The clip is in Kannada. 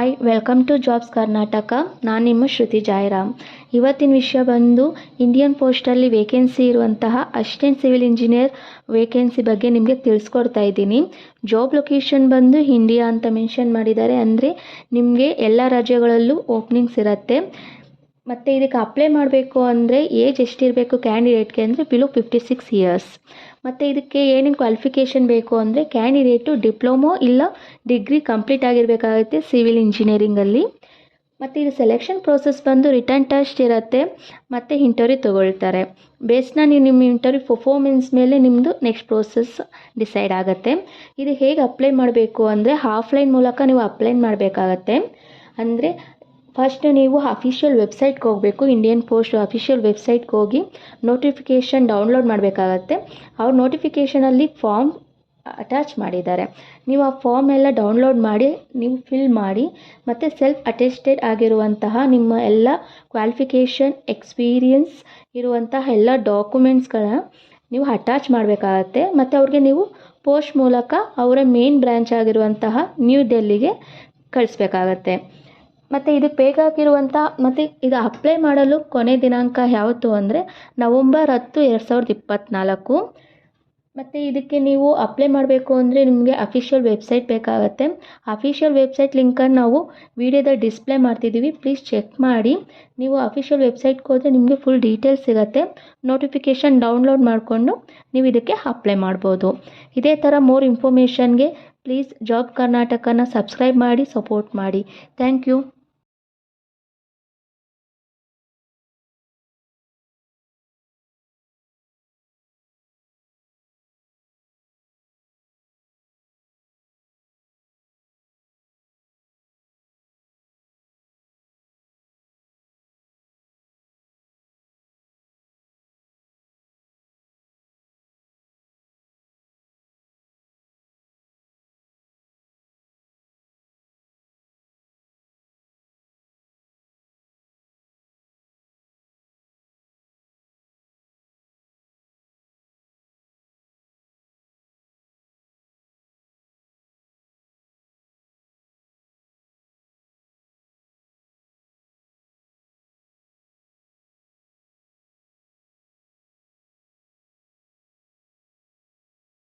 Hi welcome to jobs Karnataka ನಾನು ನಿಮ್ಮ ಶ್ರುತಿ ಜಾಯರಾಮ್. ಇವತ್ತಿನ ವಿಷಯ ಬಂದು ಇಂಡಿಯನ್ ಪೋಸ್ಟಲ್ಲಿ ವೇಕೆನ್ಸಿ ಇರುವಂತಹ ಅಸಿಸ್ಟೆಂಟ್ ಸಿವಿಲ್ ಇಂಜಿನಿಯರ್ ವೇಕೆನ್ಸಿ ಬಗ್ಗೆ ನಿಮಗೆ ತಿಳಿಸ್ಕೊಡ್ತಾ ಇದ್ದೀನಿ. ಜಾಬ್ ಲೊಕೇಶನ್ ಬಂದು ಇಂಡಿಯಾ ಅಂತ ಮೆನ್ಷನ್ ಮಾಡಿದ್ದಾರೆ. ಅಂದರೆ, ನಿಮಗೆ ಎಲ್ಲ ರಾಜ್ಯಗಳಲ್ಲೂ ಓಪನಿಂಗ್ಸ್ ಇರುತ್ತೆ. ಮತ್ತು ಇದಕ್ಕೆ ಅಪ್ಲೈ ಮಾಡಬೇಕು ಅಂದರೆ ಏಜ್ ಎಷ್ಟಿರಬೇಕು ಕ್ಯಾಂಡಿಡೇಟ್ಗೆ ಅಂದರೆ ಬಿಲೋ ಫಿಫ್ಟಿ ಸಿಕ್ಸ್ ಇಯರ್ಸ್ ಮತ್ತು ಇದಕ್ಕೆ ಏನೇನು ಕ್ವಾಲಿಫಿಕೇಷನ್ ಬೇಕು ಅಂದರೆ ಕ್ಯಾಂಡಿಡೇಟು ಡಿಪ್ಲೊಮೊ ಇಲ್ಲ ಡಿಗ್ರಿ ಕಂಪ್ಲೀಟ್ ಆಗಿರಬೇಕಾಗುತ್ತೆ ಸಿವಿಲ್ ಇಂಜಿನಿಯರಿಂಗಲ್ಲಿ ಮತ್ತು ಇದು ಸೆಲೆಕ್ಷನ್ ಪ್ರೋಸೆಸ್ ಬಂದು ರಿಟರ್ನ್ ಟೆಸ್ಟ್ ಇರುತ್ತೆ, ಮತ್ತು ಇಂಟರ್ವ್ಯೂ ತೊಗೊಳ್ತಾರೆ. ಬೇಸ್ನ ನೀವು ನಿಮ್ಮ ಇಂಟರ್ವ್ಯೂ ಪರ್ಫಾರ್ಮೆನ್ಸ್ ಮೇಲೆ ನಿಮ್ಮದು ನೆಕ್ಸ್ಟ್ ಪ್ರೋಸೆಸ್ ಡಿಸೈಡ್ ಆಗುತ್ತೆ. ಇದು ಹೇಗೆ ಅಪ್ಲೈ ಮಾಡಬೇಕು ಅಂದರೆ ಆಫ್ಲೈನ್ ಮೂಲಕ ನೀವು ಅಪ್ಲೈ ಮಾಡಬೇಕಾಗತ್ತೆ. ಅಂದರೆ ಫಸ್ಟ್ ನೀವು ಅಫಿಷಿಯಲ್ ವೆಬ್ಸೈಟ್ಗೆ ಹೋಗಬೇಕು ಇಂಡಿಯನ್ ಪೋಸ್ಟ್ ಅಫಿಷಿಯಲ್ ವೆಬ್ಸೈಟ್ಗೆ ಹೋಗಿ ನೋಟಿಫಿಕೇಷನ್ ಡೌನ್ಲೋಡ್ ಮಾಡಬೇಕಾಗತ್ತೆ. ಅವ್ರ ನೋಟಿಫಿಕೇಷನಲ್ಲಿ ಫಾರ್ಮ್ ಅಟ್ಯಾಚ್ ಮಾಡಿದ್ದಾರೆ. ನೀವು ಆ ಫಾರ್ಮ್ ಎಲ್ಲ ಡೌನ್ಲೋಡ್ ಮಾಡಿ, ನೀವು ಫಿಲ್ ಮಾಡಿ, ಮತ್ತು ಸೆಲ್ಫ್ ಅಟೆಸ್ಟೆಡ್ ಆಗಿರುವಂತಹ ನಿಮ್ಮ ಎಲ್ಲ ಕ್ವಾಲಿಫಿಕೇಷನ್ ಎಕ್ಸ್ಪೀರಿಯನ್ಸ್ ಇರುವಂತಹ ಎಲ್ಲ ಡಾಕ್ಯುಮೆಂಟ್ಸ್ಗಳನ್ನ ನೀವು ಅಟ್ಯಾಚ್ ಮಾಡಬೇಕಾಗತ್ತೆ. ಮತ್ತು ಅವ್ರಿಗೆ ನೀವು ಪೋಸ್ಟ್ ಮೂಲಕ ಅವರ ಮೇನ್ ಬ್ರ್ಯಾಂಚ್ ಆಗಿರುವಂತಹ ನ್ಯೂ ಡೆಲ್ಲಿಗೆ ಕಳಿಸ್ಬೇಕಾಗತ್ತೆ. ಮತ್ತು ಇದಕ್ಕೆ ಬೇಕಾಗಿರುವಂಥ ಮತ್ತು ಇದು ಅಪ್ಲೈ ಮಾಡಲು ಕೊನೆ ದಿನಾಂಕ ಯಾವತ್ತು ಅಂದರೆ ನವಂಬರ್ ಹತ್ತು ಎರಡು ಸಾವಿರದ ಇಪ್ಪತ್ತ್ನಾಲ್ಕು ಮತ್ತು ಇದಕ್ಕೆ ನೀವು ಅಪ್ಲೈ ಮಾಡಬೇಕು ಅಂದರೆ ನಿಮಗೆ ಅಫಿಷಿಯಲ್ ವೆಬ್ಸೈಟ್ ಬೇಕಾಗುತ್ತೆ. ಅಫಿಷಿಯಲ್ ವೆಬ್ಸೈಟ್ ಲಿಂಕನ್ನು ನಾವು ವಿಡಿಯೋದ ಡಿಸ್ಪ್ಲೇ ಮಾಡ್ತಿದ್ದೀವಿ. ಪ್ಲೀಸ್ ಚೆಕ್ ಮಾಡಿ. ನೀವು ಅಫಿಷಿಯಲ್ ವೆಬ್ಸೈಟ್ಗೆ ಹೋದರೆ ನಿಮಗೆ ಫುಲ್ ಡೀಟೇಲ್ಸ್ ಸಿಗುತ್ತೆ. ನೋಟಿಫಿಕೇಷನ್ ಡೌನ್ಲೋಡ್ ಮಾಡಿಕೊಂಡು ನೀವು ಇದಕ್ಕೆ ಅಪ್ಲೈ ಮಾಡ್ಬೋದು. ಇದೇ ಥರ ಮೋರ್ ಇನ್ಫಾರ್ಮೇಷನ್ಗೆ ಪ್ಲೀಸ್ ಜಾಬ್ ಕರ್ನಾಟಕನ ಸಬ್ಸ್ಕ್ರೈಬ್ ಮಾಡಿ ಸಪೋರ್ಟ್ ಮಾಡಿ. Thank you